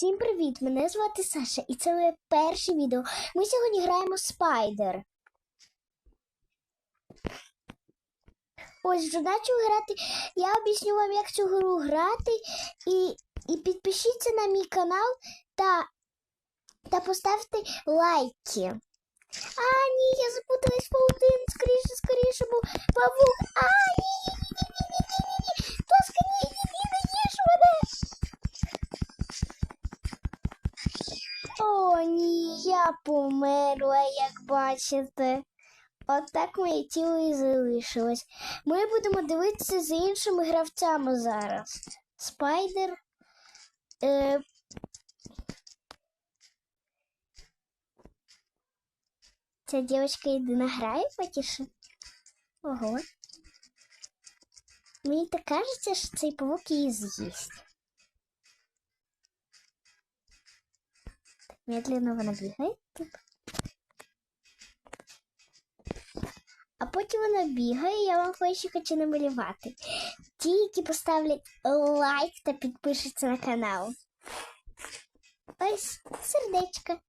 Всім привіт! Мене звати Саша, і це моє перше відео. Ми сьогодні граємо Спайдер. Ось вже почав грати. Я об'ясню вам, як цю гру грати. І, і підпишіться на мій канал та, та поставте лайки. А, ні, я запуталась в паутин. Скоріше, скоріше, бо павук. А, ні, ні, ні, ні, ні, О, ні, я померла, як бачите. Отак моє тіло і залишилось. Ми будемо дивитися за іншими гравцями зараз. Спайдер. Е... Ця дівчинка єдина грає потіше? Ого. Мені так кажеться, що цей павук її з'їсть. Медленно вона бігає. А потім вона бігає, я вам кое-що хочу намалювати. Ті, які поставлять лайк та підпишуться на канал. Ось сердечко.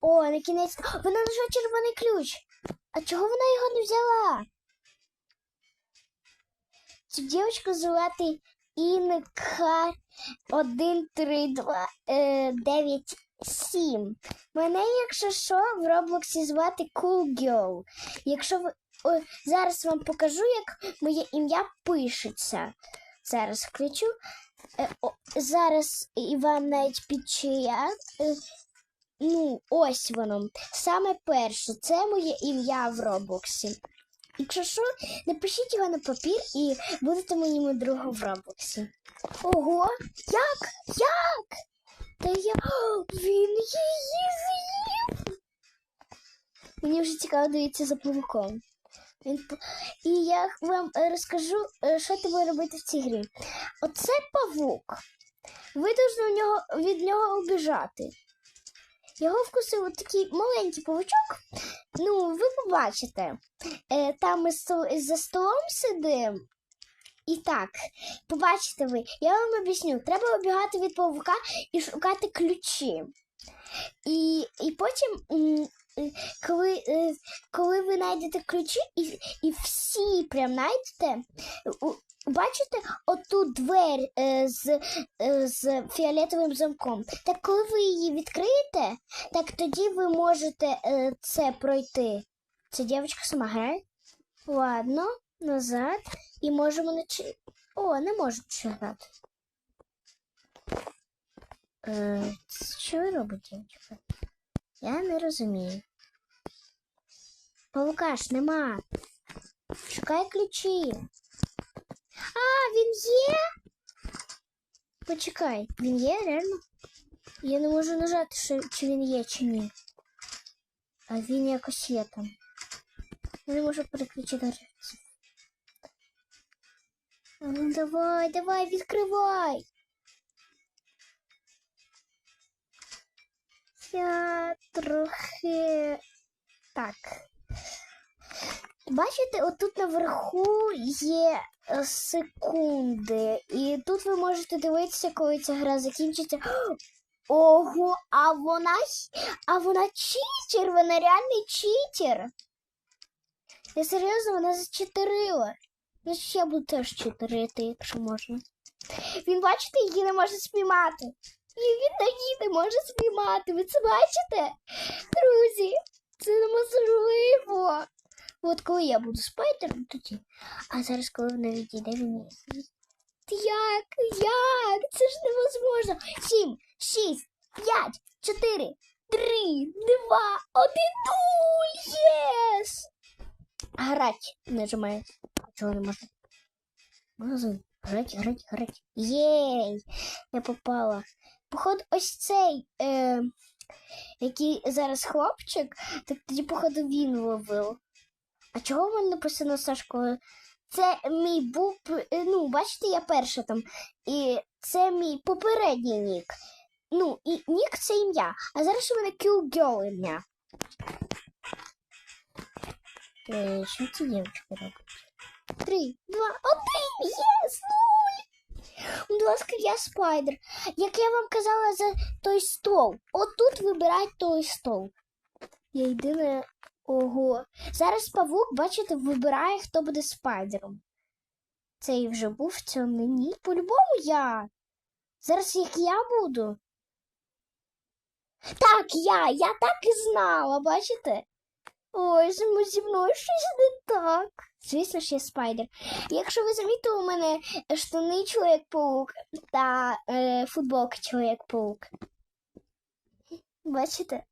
О, на кінець. Вона знайшла червоний ключ. А чого вона його не взяла? Цю дівчинку звати Інка 1, 3, 2, 9, 7. Мене, якщо що, в Роблоксі звати Cool Girl. Якщо ви о, зараз вам покажу, як моє ім'я пишеться. Зараз включу. Е, о, зараз і вам навіть підчия. Е, ну, ось воно. Саме перше, це моє ім'я в Роблоксі. Якщо що, напишіть його на папір і будете моїм другом в Роблоксі. Ого, як? Як? Та я. Він її з'їв. Мені вже цікаво дивитися за павуком. І я вам розкажу, е, що будеш робити в цій грі. Оце павук. Ви повинні від нього убіжати. Його вкусив такий маленький павучок. Ну, ви побачите. Е, там ми за столом сидимо. І так, побачите ви, я вам об'ясню, треба обігати від павука і шукати ключі. І, і потім, е, коли, е, коли ви знайдете ключі і, і всі прям знайдете, бачите оту двері е, з, е, з фіолетовим замком. Так коли ви її відкриєте, так тоді ви можете е, це пройти. Ця дівчинка сама грає. Ладно, назад. І можемо начи... О, не можу читати. Е, що ви робите, дівчинка? Я не розумію. Павука ж нема. Шукай ключі. А, він є? Почекай, він є, реально? Я не можу нажати, що, чи він є, чи ні. А він якось є там. Я не можу переключити гравців. А Ну давай, давай, відкривай. Я трохи так. Бачите, отут наверху є е, секунди, і тут ви можете дивитися, коли ця гра закінчиться. Ого, а вона а вона читер, вона реальний читер. Я серйозно, вона зачитерила. Значить, я буду теж читерити, якщо можна. Він, бачите, її не може спіймати. І він її не може спіймати. Ви це бачите? Друзі, це неможливо. От коли я буду спайдером, тоді. А зараз, коли вона відійде, він її. Як? Як? Це ж невозможно. Сім, шість, п'ять, чотири, три, два, один, нуль. Єс! Грать нажимає. Чого не можна? Магазин. Грать, грать, грать. Єй! Я попала. Походу, ось цей, е, який зараз хлопчик, так тоді, походу, він ловив. А чого в мене написано Сашко? Це мій був, е, ну, бачите, я перша там. І це мій попередній нік. Ну, і нік це ім'я. А зараз у мене Kill Girl ім'я. Е, Що ці дівчинки роблять? Три, два, один, єс! Будь ласка, я спайдер. Як я вам казала за той стол. Отут вибирайте той стол. Я єдине. Ого. Зараз павук, бачите, вибирає, хто буде спайдером. Цей вже був, це мені. По-любому я. Зараз як я буду. Так, я, я так і знала, бачите? Ой, зі мною щось не так. Звісно ж, я спайдер. Якщо ви замітили, у мене штани чоловік-паук та е, футболка чоловік-паук. Бачите?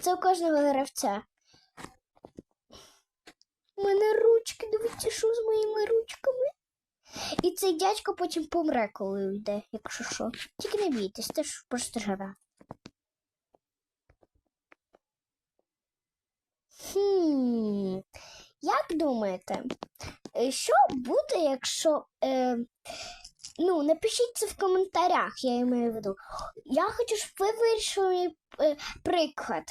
Це у кожного гравця. У мене ручки, дивіться, що з моїми ручками. І цей дядько потім помре, коли йде, якщо що. Тільки не бійтесь, це ж просто гра. Хм, як думаєте, е, що буде, якщо. Е, ну, напишіть це в коментарях, я маю в виду. Я хочу, щоб ви вирішили е, приклад.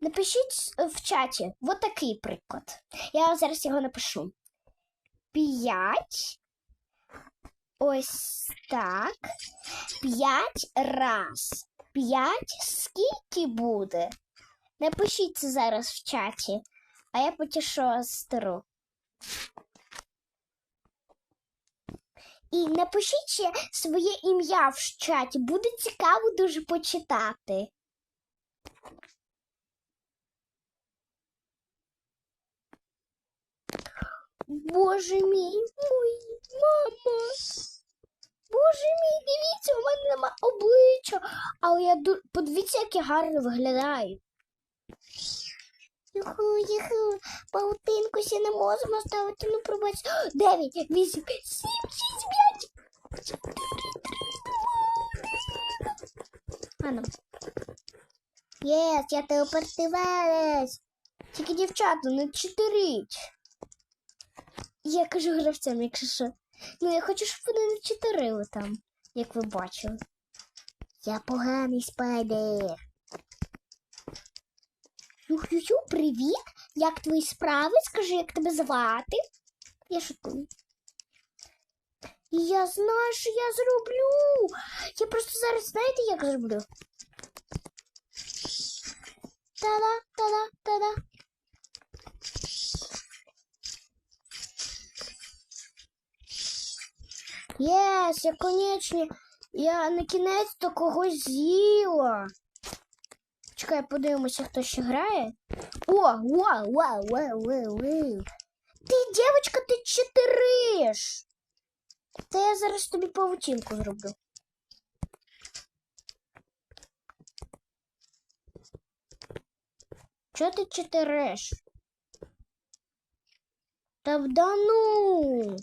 Напишіть в чаті от такий приклад. Я зараз його напишу. П'ять. Ось так. П'ять раз. П'ять скільки буде? Напишіть це зараз в чаті, а я потішу стару. І напишіть ще своє ім'я в чаті. Буде цікаво дуже почитати. Боже мій, мой мама. Боже мій, дивіться, у мене нема обличчя. Але я ду... подивіться, як я гарно виглядаю. Юху, юху, паутинку ще не можемо ставити, ну пробач. Дев'ять, вісім, сім, шість, п'ять. чотири, три, два, один. Ану. Єс, я телепортувалась. Тільки дівчата, не чотирить. Я кажу гравцям, якщо що. Ну, я хочу, щоб вони не чотирили там, як ви бачили. Я поганий спайдер. Юх-ю-ю, привіт! Як твої справи? Скажи, як тебе звати? Я шуткую. Я знаю, що я зроблю. Я просто зараз знаєте, як зроблю? Та-да, та-да, та-да. Єс, я конечні. Я на кінець то когось з'їла. Чекай, подивимося, хто ще грає. О, вау, вау, вау, вау, вау. Ти, дівчинка, ти чотириш. Та я зараз тобі павутинку зроблю. Чого ти чотириш? Та да ну.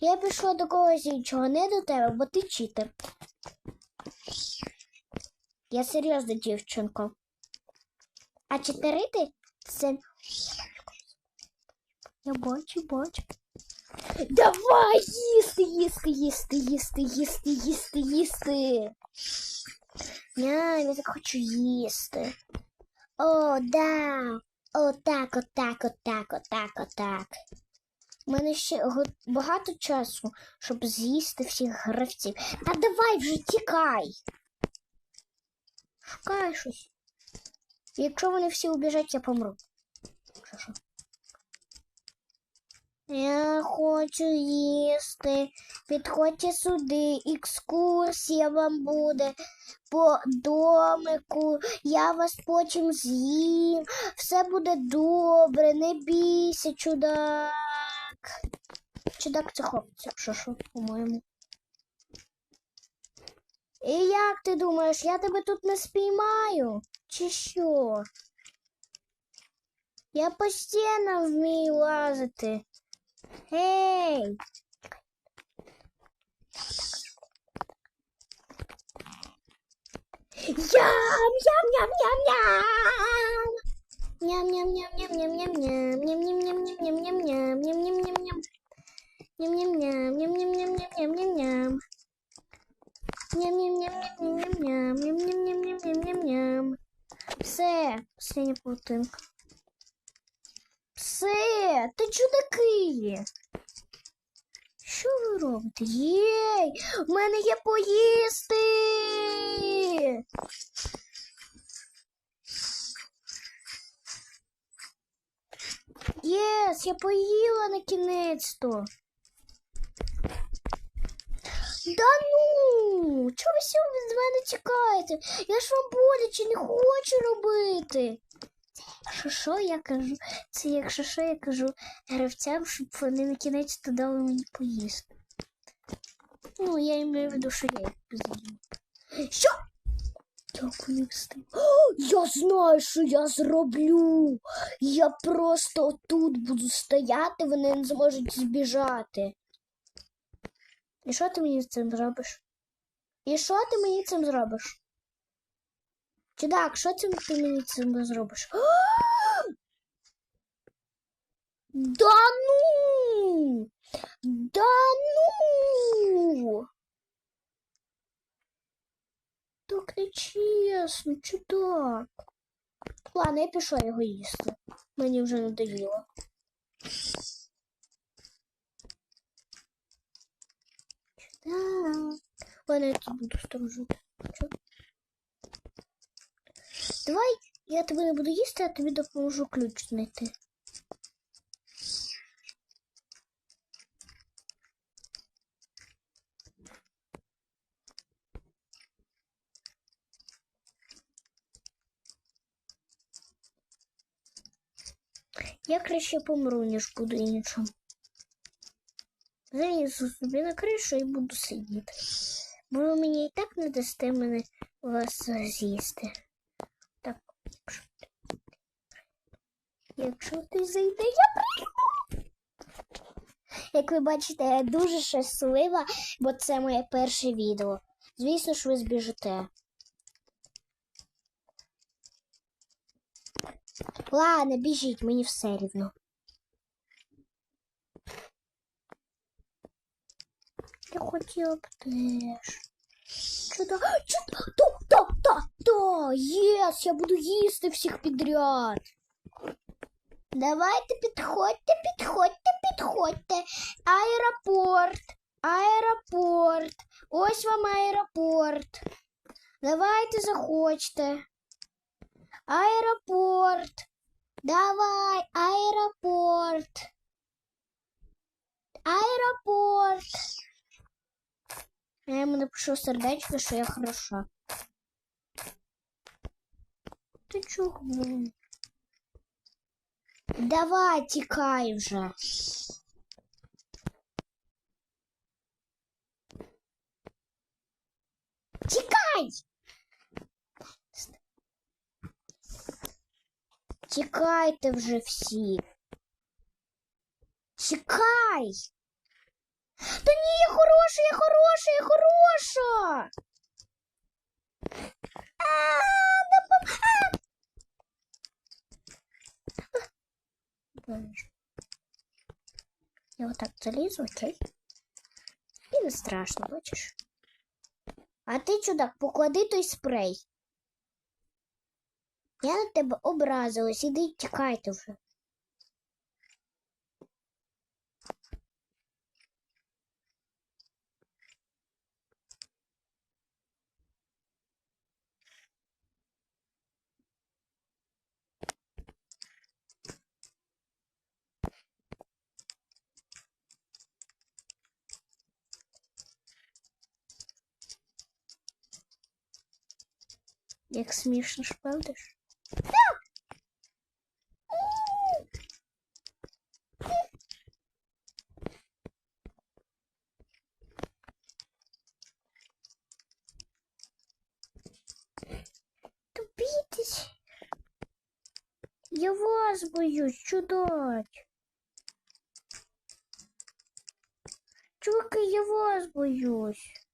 Я пішла до когось іншого, не до тебе, бо ти читер. Я серйозна дівчинка. А чотирити це. Я бачу, бачу. Давай їсти, їсти, їсти, їсти, їсти, їсти, їсти. Ня, я так хочу їсти. О, да. Отак, отак, отак, отак, отак. У мене ще багато часу, щоб з'їсти всіх гравців. Та давай вже тікай. Шукай щось. Якщо вони всі убіжать, я помру. Що, що? Я хочу їсти. Підходьте сюди, екскурсія вам буде по домику. Я вас потім з'їм. Все буде добре, не бійся, чудак. Чудак це хлопець, якщо що, по-моєму. І як ти думаєш, я тебе тут не спіймаю? Чи що? Я постійно вмію лазити. Гей! Ям, ям, ям, ям, ям! Ням, ням, ням, ням, ням, ням, ням, ням, ням, ням, ням, ням, ням, ням, ням, ням, ням. Ням-ням-ням, ням-ням-ням-ням-ням-ням-ням. Ням-ням-ням-ням-ням-ням, ням-ням-ням-ням-ням-ням. Все, остання полотинка. Все, ти чудаки. Що ви робите? Єй! У мене є поїсти! Єс, я поїла на кінець-то. Да ну! Чого ви всі від мене тікаєте? Я ж вам боляче не хочу робити. Якщо що, я кажу, це якщо що, я кажу гравцям, щоб вони на кінець то дали мені поїсти. Ну, я маю в виду, що я їх з'їм. Що? Як вони встиг? Я знаю, що я зроблю. Я просто тут буду стояти, вони не зможуть збіжати. І що ти мені з цим зробиш? І що ти мені цим зробиш? Чудак, що цим ти мені цим зробиш? Да ну! Да ну! Так нечесно, чудак. Ладно, я пішла його їсти. Мені вже надоїло. Чудак. Ладно, я тут буду сторожити. Давай я тебе не буду їсти, а тобі допоможу ключ знайти. Я краще помру, ніж буду іншим. Залізу собі на кришу і буду сидіти. Бо ви мені і так не дасте мене вас з'їсти. Так, якщо ти зайде, я прийду. Як ви бачите, я дуже щаслива, бо це моє перше відео. Звісно ж, ви збіжите. Ладно, біжіть, мені все рівно. Я хотіла б теж. Чудо, чудо, то, то, то, то, єс, я буду їсти всіх підряд. Давайте підходьте, підходьте, підходьте. Аеропорт, аеропорт. Ось вам аеропорт. Давайте заходьте. Аеропорт. Давай, аеропорт. Аеропорт. Я ему напишу сердечко, що я хороша. Ти чого? Давай, тікай вже. Тікай! Тікайте вже всі. Тікай! Та ні, я хороша, я хороша, я хороша. Я отак залізу, окей? І не страшно, бачиш? А ти, чудак, поклади той спрей. Я на тебе образилась, іди тікайте вже. Як смішно ж? Тупитесь. Я вас боюсь, чудать. Чуваки, я вас боюсь.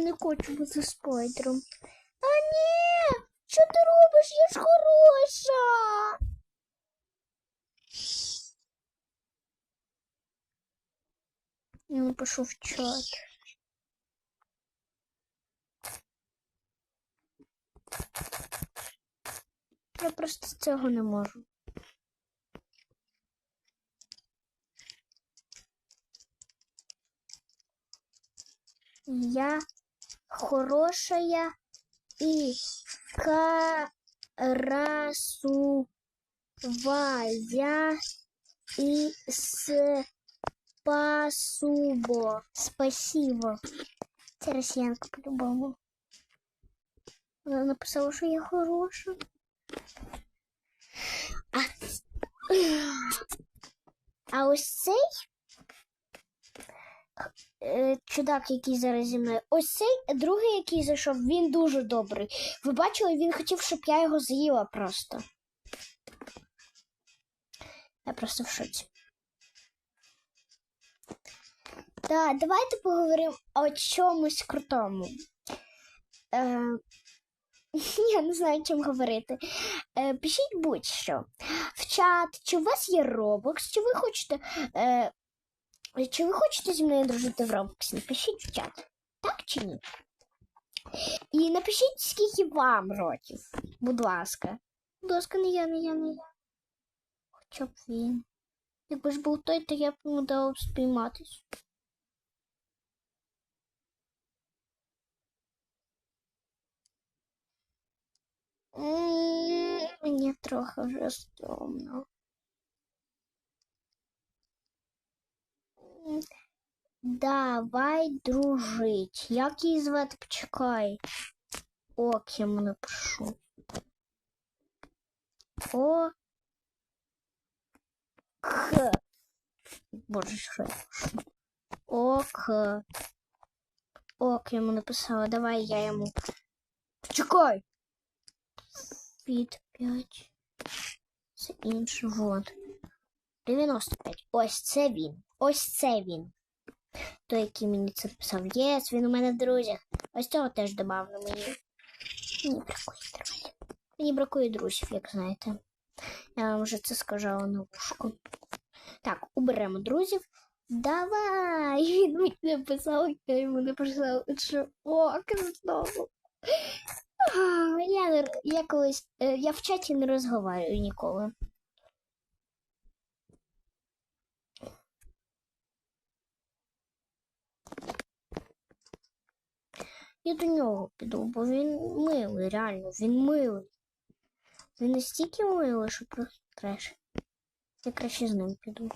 Я не хочу бути спайдером. А ні! Що ти робиш? Я ж хороша. Я напишу в чат. Я просто цього не можу. Я хорошая и красувая и спасубо. Спасибо. Це росіянка по-любому. Вона написала, що я хороша. А, а ось цей чудак, який зараз зі мною. Ось цей другий, який зайшов, він дуже добрий. Ви бачили, він хотів, щоб я його з'їла просто. Я просто в шоці. Так, давайте поговоримо о чомусь крутому. Е, я не знаю, чим говорити. Е, пишіть будь-що. В чат, чи у вас є Roblox, чи ви хочете. Е, чи ви хочете зі мною дружити в Roblox? Напишіть в чат. Так чи ні? І напишіть, скільки вам років. Будь ласка. Будь ласка, не я, не я, не я. Хоча б він. Якби ж був той, то я б йому дала б спійматись. М, Мені трохи вже стрьомно. Давай дружить. Як її звати? Почекай. Ок, я йому напишу. О. К. Боже, що я пишу? Ок. Ок, йому написала. Давай я йому. Почекай. Від 5. Це інше. Вот. 95. Ось це він. Ось це він. Той, який мені це писав. Єс, він у мене в друзях. Ось цього теж добавлю мені. Мені бракує друзів. Мені бракує друзів, як знаєте. Я вам вже це сказала на вушку. Так, уберемо друзів. Давай! Він мені написав, я йому написала, що ок, знову. Я, я колись, е, я в чаті не розговорюю ніколи. Я до нього піду, бо він милий, реально, він милий. Він настільки милий, що просто треш. Я краще з ним піду.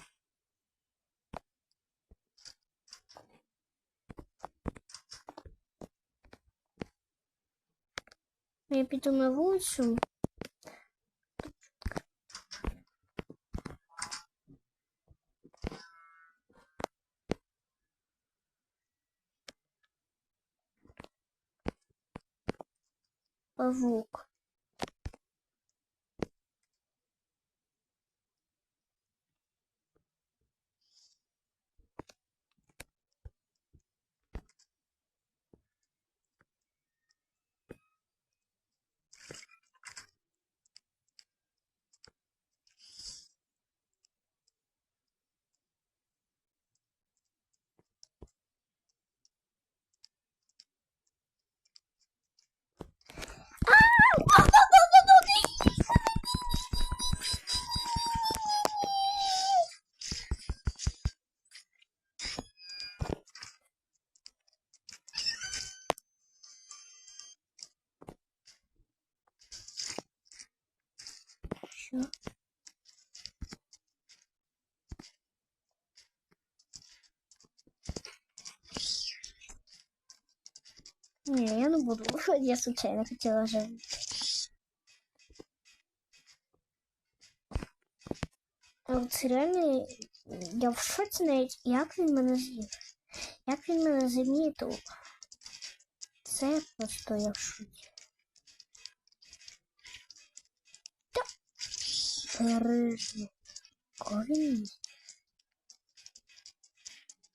Я піду на вулицю. Павук. Я случайно хотіла жити. А от реально, я в шоці навіть, як він мене з'їв. Як він мене замітив. Це просто я в шоці. Та рижий. Кого він їсть?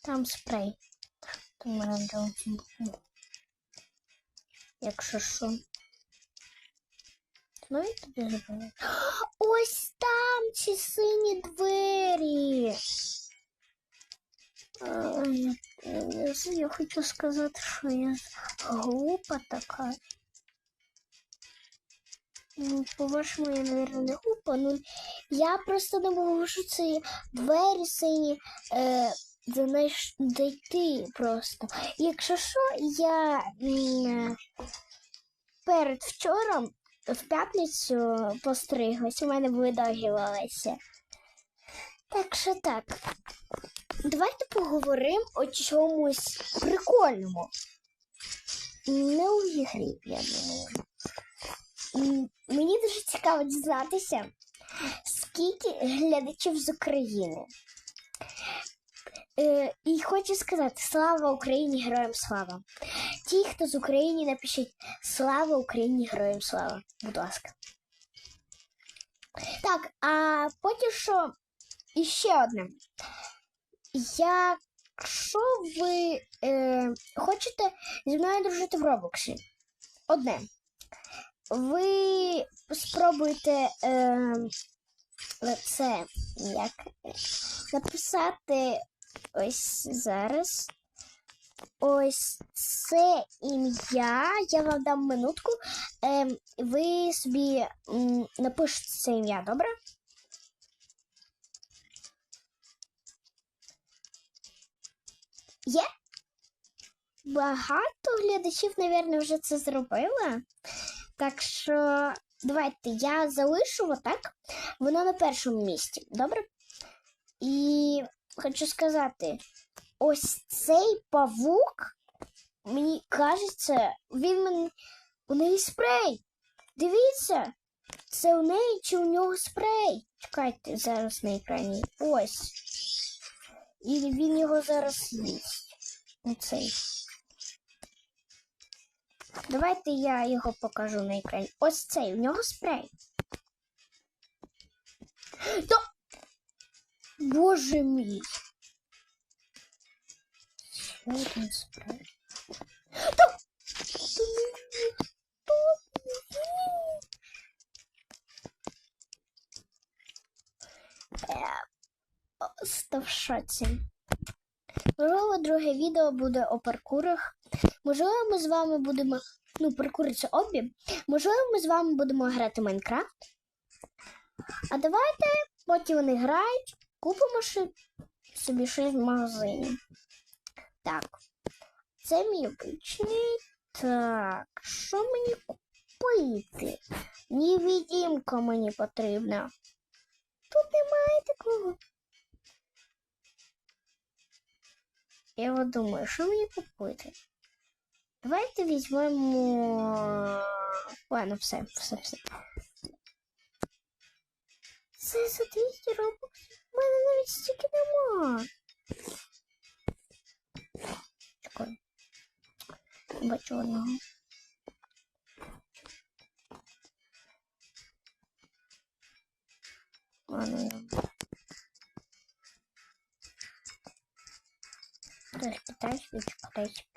Там спрей. Там мене дав. Якщо що. Ну і тобі забираю. Ось там ці сині двері. Я, я, хочу сказати, що я глупа така. Ну, по-вашому, я, наверное, не глупа. Ну, я просто не можу ці двері сині е, дійти просто. Якщо що, я перед вчором в п'ятницю постриглась, у мене були. Так що так. Давайте поговоримо о чомусь прикольному. Не у ігрі, я думаю. Мені дуже цікаво дізнатися, скільки глядачів з України. Е, і хочу сказати слава Україні, героям слава. Ті, хто з України, напишіть Слава Україні, героям слава. Будь ласка. Так, а потім що іще одне. Якщо ви е, хочете зі мною дружити в Роблоксі, одне. Ви спробуйте е, це як написати ось зараз. Ось це ім'я. Я вам дам минутку. Ем, ви собі напишете це ім'я, добре? Є? Багато глядачів, мабуть, вже це зробили. Так що давайте я залишу отак. Воно на першому місці, добре? І хочу сказати, ось цей павук, мені кажеться, він мен... у неї спрей. Дивіться, це у неї чи у нього спрей. Чекайте зараз на екрані. Ось. І він його зараз їсть. Оцей. Давайте я його покажу на екрані. Ось цей, у нього спрей. То... Боже мій. Ще один спрей. То... То мені хто Е, о, Став в шоці. Можливо, друге відео буде о паркурах. Можливо, ми з вами будемо. Ну, паркури це обі. Можливо, ми з вами будемо грати Майнкрафт. А давайте, поки вони грають, купимо ще собі щось в магазині. Так. Це мій обичний. Так, що мені купити? Невідімка мені потрібна. Тут немає такого. Я от думаю, що мені купити? Давайте візьмемо. Ладно, все, все, все. Це за 200 робоксів. У мене навіть стільки нема. Чекай. Бачу одного. Ладно. я. Хтось китайський чи китайський.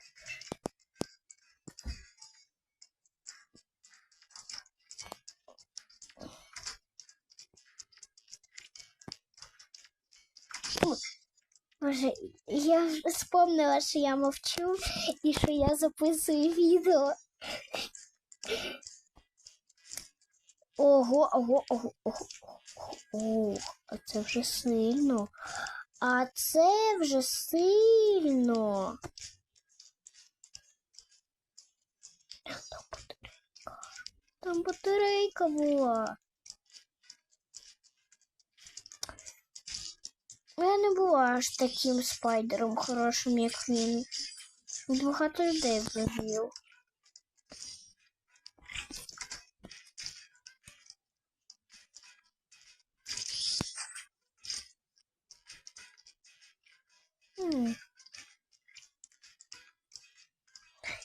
Боже, я вспомнила, що я мовчу і що я записую відео. Ого, ого, ого, ого, ого, ого, а це вже сильно. А це вже сильно. Там батарейка була. Я не була аж таким спайдером хорошим, як він. Багато людей вбив.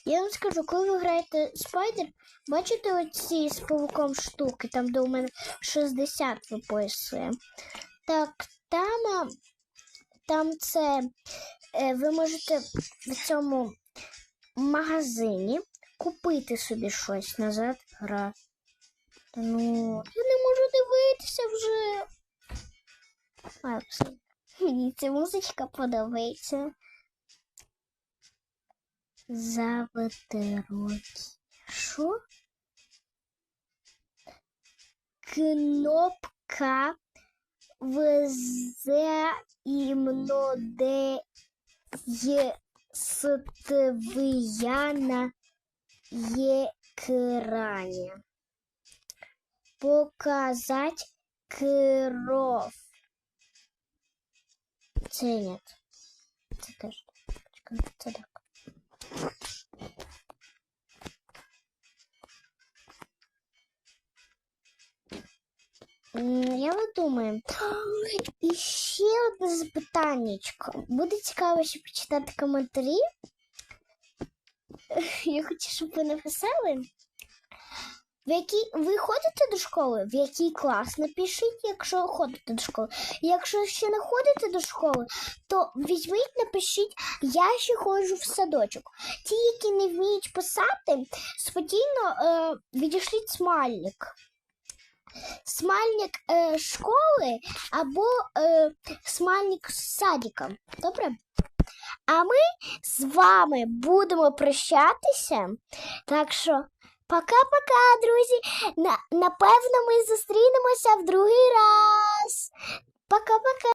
Я вам скажу, коли ви граєте спайдер, бачите оці з павуком штуки, там де у мене 60 виписує. Так, там, там це е, ви можете в цьому магазині купити собі щось назад гра. Ну, я не можу дивитися вже. Мені ця музичка подобається. Завити роки. Що? Кнопка взаимодействия на экране. Показать кров. Це нет. Це теж. Це так. Я от думаю. І ще одне запитаннячко. Буде цікаво ще почитати коментарі. Я хочу, щоб ви написали. В який ви ходите до школи? В який клас? Напишіть, якщо ходите до школи. Якщо ще не ходите до школи, то візьміть, напишіть, я ще ходжу в садочок. Ті, які не вміють писати, спокійно е, відійшліть смайлик смальник е, школи або е, смальник з садіком. Добре? А ми з вами будемо прощатися. Так що, пока-пока, друзі. На, Напевно, ми зустрінемося в другий раз. Пока-пока.